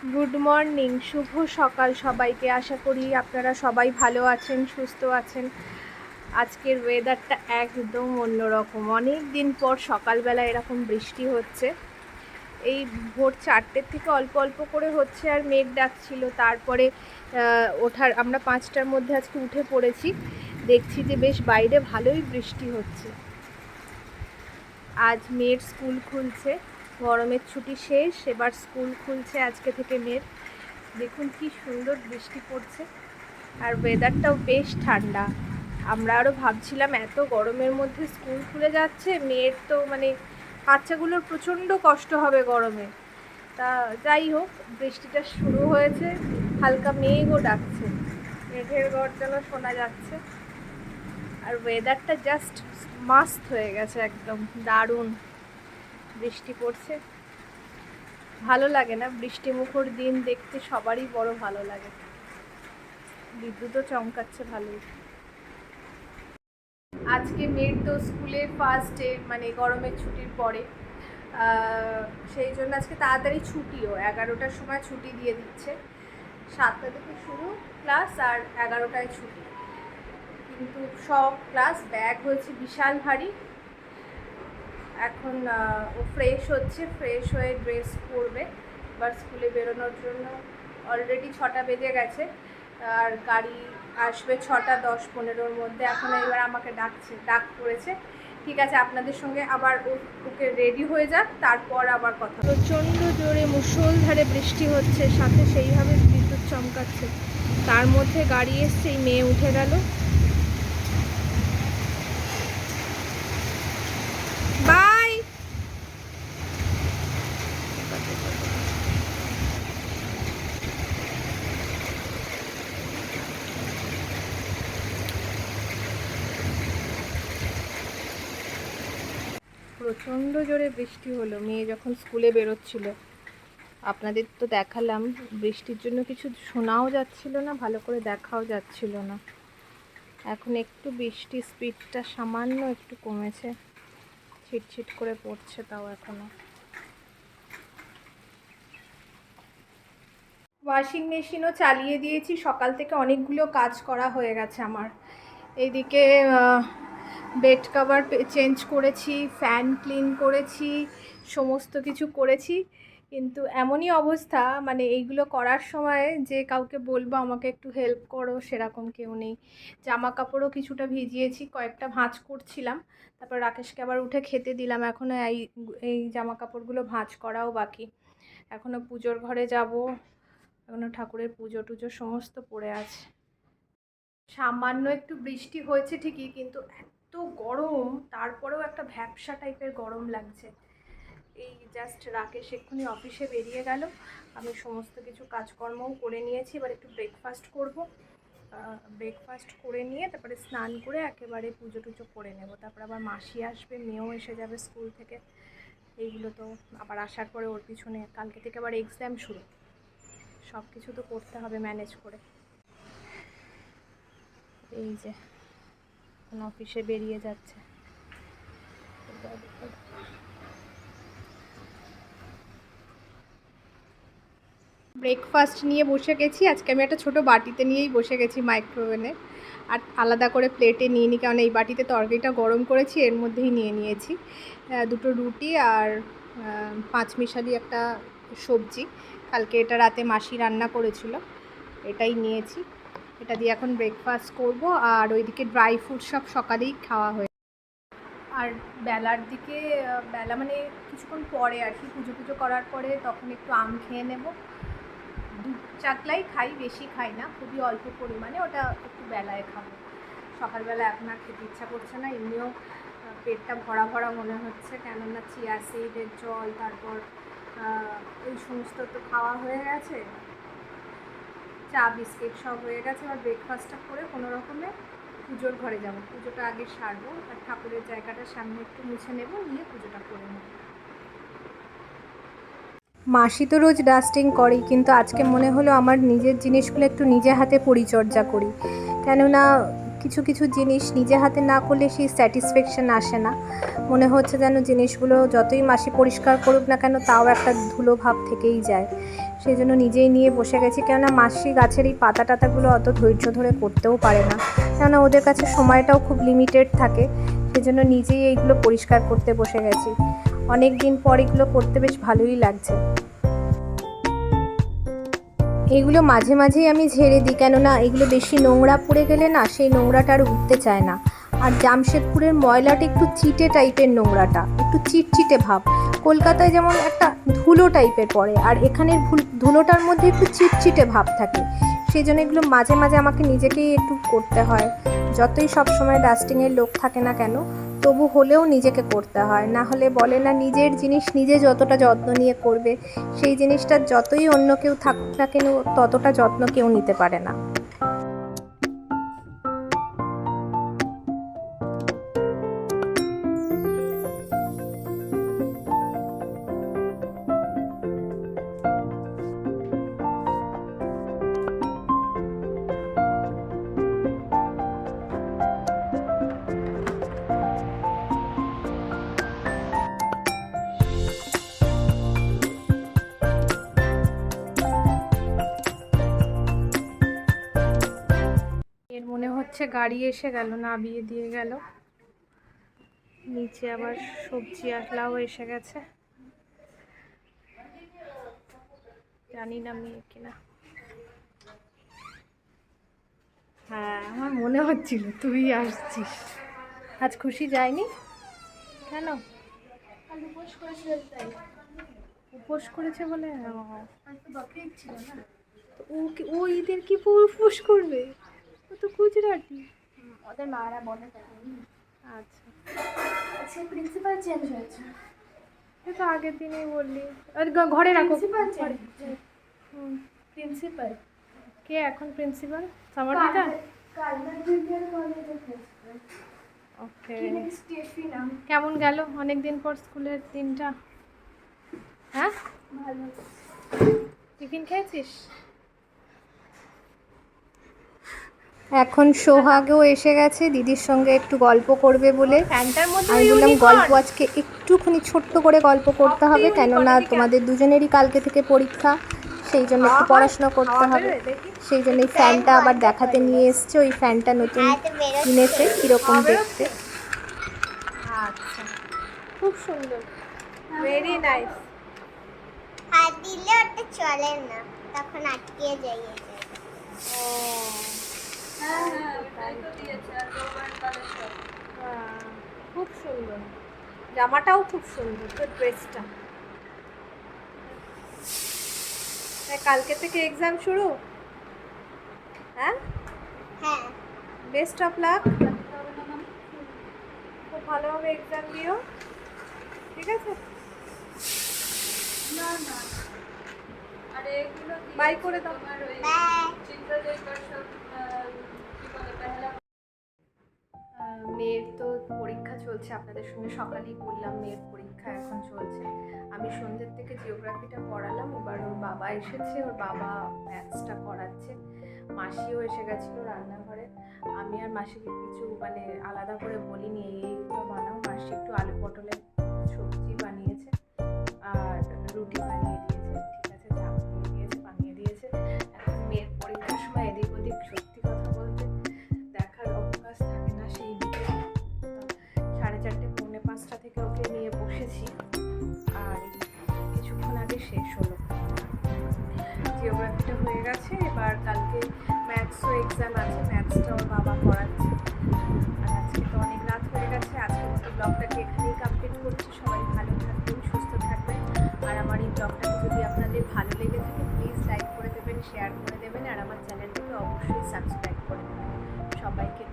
Good morning শুভ সকাল সবাইকে। আশা করি আপনারা সবাই ভালো আছেন, সুস্থ আছেন। আজকের ওয়েদারটা একদম অন্যরকম। অনেক দিন পর সকালবেলা এরকম বৃষ্টি হচ্ছে। এই ভোর চারটের থেকে অল্প অল্প করে হচ্ছে আর মেঘ ডাকছিল। তারপরে ওঠার, আমরা পাঁচটার মধ্যে আজকে উঠে পড়েছি। দেখছি যে বেশ বাইরে ভালোই বৃষ্টি হচ্ছে। আজ মেয়ের স্কুল খুলছে। গরমের ছুটি শেষ, এবার স্কুল খুলছে আজকে থেকে মেয়ের দেখুন কি সুন্দর বৃষ্টি পড়ছে। আর ওয়েদারটাও বেশ ঠান্ডা। আমরা আরও ভাবছিলাম এত গরমের মধ্যে স্কুল খুলে যাচ্ছে, মেয়ের তো মানে বাচ্চাগুলোর প্রচণ্ড কষ্ট হবে গরমে। তা যাই হোক, বৃষ্টিটা শুরু হয়েছে, হালকা মেঘও ডাকছে। মেঘের গর্জনও শোনা যাচ্ছে। আর ওয়েদারটা জাস্ট মাস্ত হয়ে গেছে একদম, দারুণ। বৃষ্টি পড়ছে। ভালো লাগে না। বৃষ্টি মুখর দিন দেখতে সবারই বড় ভালো লাগে। বিদ্যুৎও চমকাচ্ছে ভালোই। আজকে মেয়ের তো স্কুলের ফার্স্ট ডে মানে গরমের ছুটির পরে। সেই জন্য আজকে তাড়াতাড়ি ছুটিও। এগারোটার সময় ছুটি দিয়ে দিচ্ছে। সাতটা থেকে শুরু ক্লাস আর এগারোটায় ছুটি। কিন্তু সব ক্লাস ব্যাগ হয়েছে বিশাল ভারী। এখন ও ফ্রেশ হচ্ছে ফ্রেশ হয়ে ড্রেস পরবে। এবার স্কুলে বেরোনোর জন্য অলরেডি ছটা বেজে গেছে। আর গাড়ি আসবে ছটা দশ পনেরোর মধ্যে। এখন এবার আমাকে ডাকছে, ডাক পড়েছে ঠিক আছে, আপনাদের সঙ্গে আবার ওকে রেডি হয়ে যাক, তারপর আবার কথা প্রচণ্ড জোরে মুষলধারে বৃষ্টি হচ্ছে, সাথে সেইভাবে বিদ্যুৎ চমকাচ্ছে। তার মধ্যে গাড়ি এসছে, এই মেয়ে উঠে গেল বাই প্রচণ্ড জোরে বৃষ্টি হলো। মেয়ে যখন স্কুলে বেরোচ্ছিল, আপনাদের তো দেখালাম, বৃষ্টির জন্য কিছু শোনাও যাচ্ছিল না, ভালো করে দেখাও যাচ্ছিল না। এখন একটু বৃষ্টির স্পিডটা সামান্য একটু কমেছে। ছিটছিট করে পড়ছে তাও এখনও। ওয়াশিং মেশিনও চালিয়ে দিয়েছি, সকাল থেকে অনেকগুলো কাজ করা হয়ে গেছে আমার। এইদিকে বেড কভার চেঞ্জ করেছি, ফ্যান ক্লিন করেছি, সমস্ত কিছু করেছি। কিন্তু এমনই অবস্থা মানে এইগুলো করার সময় যে কাউকে বলব আমাকে একটু হেল্প করো, সেরকম কেউ নেই। জামা কাপড়ও কিছুটা ভিজিয়েছি, কয়েকটা ভাঁজ করছিলাম। তারপর রাকেশকে আবার উঠে খেতে দিলাম এখনও এই এই জামা কাপড়গুলো ভাঁজ করাও বাকি। এখনও পুজোর ঘরে যাব এখনও ঠাকুরের পুজো টুজো সমস্ত পড়ে আছে। সামান্য একটু বৃষ্টি হয়েছে ঠিকই, কিন্তু এত গরম, তারপরেও একটা ভ্যাপসা টাইপের গরম লাগছে। এই জাস্ট রাকেশ এক্ষুনি অফিসে বেরিয়ে গেল। আমি সমস্ত কিছু কাজকর্মও করে নিয়েছি। এবার একটু ব্রেকফাস্ট করব। ব্রেকফাস্ট করে নিয়ে তারপরে স্নান করে একেবারে পুজো টুজো করে নেব। তারপর আবার মাসি আসবে, মেয়েও এসে যাবে স্কুল থেকে। এইগুলো তো আবার আসার পরে ওর পিছনে কালকে থেকে আবার এক্সাম শুরু। সব কিছু তো করতে হবে ম্যানেজ করে। এই যে এখন অফিসে বেরিয়ে যাচ্ছে। ব্রেকফাস্ট নিয়ে বসে গেছি। আজকে আমি একটা ছোট বাটিতে নিয়েই বসে গেছি মাইক্রোওভেনে। আর আলাদা করে প্লেটে নিয়ে নিই কারণ এই বাটিতে তরকারিটা গরম করেছি, এর মধ্যেই নিয়ে নিয়েছি। দুটো রুটি আর পাঁচমিশালি একটা সবজি। কালকে এটা রাতে মাসি রান্না করেছিল, এটাই নিয়েছি। এটা দিয়ে এখন ব্রেকফাস্ট করব। আর ওইদিকে ড্রাই ফ্রুট সব সকালেই খাওয়া হয়ে আর বেলার দিকে, বেলা মানে কিছুক্ষণ পরে আর কি, পুজো পুজো করার পরে তখন একটু আম খেয়ে নেব। দু চাকলাই খাই, বেশি খাই না, খুবই অল্প পরিমাণে, ওটা একটু বেলায় খাব। সকালবেলা এখন আর খেতে ইচ্ছা করছে না, এমনিও পেটটা ভরা ভরা মনে হচ্ছে, কেননা চিয়া সিডের জল, তারপর এই সমস্ত তো খাওয়া হয়ে গেছে। চা, বিস্কিট সব হয়ে গেছে। এবার ব্রেকফাস্টটা করে কোনো রকমে পুজোর ঘরে যাব। পুজোটা আগে সারবো আর ঠাকুরের জায়গাটার সামনে একটু মুছে নেব, নিয়ে পুজোটা করে নেব। মাসি তো রোজ ডাস্টিং করেই কিন্তু আজকে মনে হলো আমার নিজের জিনিসগুলো একটু নিজে হাতে পরিচর্যা করি। কেননা কিছু কিছু জিনিস নিজে হাতে না করলে সেই স্যাটিসফ্যাকশন আসে না। মনে হচ্ছে যেন জিনিসগুলো যতই মাসি পরিষ্কার করুক না কেন, তাও একটা ধুলো ভাব থেকেই যায়। সেই জন্য নিজেই নিয়ে বসে গেছি। কেননা মাসি গাছের এই পাতা টাতাগুলো অত ধৈর্য ধরে করতেও পারে না। কেননা ওদের কাছে সময়টাও খুব লিমিটেড থাকে। সেজন্য নিজেই এইগুলো পরিষ্কার করতে বসে গেছি। অনেক দিন পর এগুলো করতে বেশ ভালোই লাগছে। এগুলো মাঝে মাঝেই আমি ঝেড়ে দিই। কেননা এগুলো বেশি নোংরা পড়ে গেলে না, সেই নোংরাটা আর উঠতে চায় না। আর জামশেদপুরের ময়লাটা একটু চিটে টাইপের নোংরাটা, একটু চিটচিটে ভাব। কলকাতায় যেমন একটা ধুলো টাইপের পড়ে, আর এখানের ধুলোটার মধ্যে একটু চিটচিটে ভাব থাকে। সেই জন্য এগুলো মাঝে মাঝে আমাকে নিজেকেই একটু করতে হয়। যতই সব সময় ডাস্টিংয়ের লোক থাকে না কেন, তবু হলেও নিজেকে করতে হয়। না হলে বলে না নিজের জিনিস নিজে যতটা যত্ন নিয়ে করবে, সেই জিনিসটা যতই অন্য কেউ থাকুক না কেন, ততটা যত্ন কেউ নিতে পারে না। হচ্ছে গাড়ি এসে গেল না বিয়ে দিয়ে গেল। নিচে আবার সবজি আসলাও এসে গেছে। জানি না মেয়ে কিনা। হ্যাঁ আমার মনে হচ্ছিল তুই আসছিস। আজ খুশি যায়নি? কেন? উপোস করেছে বলে? ও। তো ও কি ও ঈদের কি উপোস করবে? তো গুজরাটি ওদের মারা বলে আচ্ছা। আজকে প্রিন্সিপাল চেঞ্জ হয়েছে। এ তো আগের দিনেই বললি। ঘরে রাখো। প্রিন্সিপাল প্রিন্সিপাল কে এখন প্রিন্সিপাল সামারিকা ওকে কেমন গেল অনেক দিন পর স্কুলের দিনটা? হ্যাঁ? ভালো। টিফিন খেয়েছিস? এখন সোহাগও এসে গেছে দিদির সঙ্গে একটু গল্প করবে বলে। ফ্যানটার মধ্যে আমি বললাম গল্প আজকে একটুখানি ছোট্ট করে গল্প করতে হবে কেননা তোমাদের দুজনেরই কালকে থেকে পরীক্ষা সেই জন্য একটু পড়াশোনা করতে হবে। সেই জন্য এই ফ্যানটা আবার দেখাতে নিয়ে এসছে ওই ফ্যানটা নতুন কিনেছে কীরকম দেখতে। আচ্ছা। খুব সুন্দর। ভেরি নাইস হাত দিলে ওটা চলে না তখন আটকে জায়গায়। হ্যাঁ, খুব সুন্দর। জামাটাও খুব সুন্দর তোর ড্রেসটা কালকে থেকে এক্সাম শুরু? হ্যাঁ? হ্যাঁ। বেস্ট অফ লাক খুব ভালোভাবে এক্সাম দিও। ঠিক আছে? বাই করে দাও। মেয়ের তো পরীক্ষা চলছে আপনাদের সঙ্গে সকালেই বললাম মেয়ের পরীক্ষা এখন চলছে। আমি সন্ধ্যের থেকে জিওগ্রাফিটা পড়ালাম এবার ওর বাবা এসেছে ওর বাবা ম্যাথসটা করাচ্ছে মাসিও এসে গেছিল রান্নাঘরে। আমি আর মাসিকে কিছু মানে আলাদা করে বলিনি এই এইগুলো বানাও। মাসি একটু আলু পটলের সবজি বানিয়েছে আর রুটি বানিয়ে শেয়ার করে দেবেন আর আমার চ্যানেলটিকে অবশ্যই সাবস্ক্রাইব করে দেবেন। সবাইকে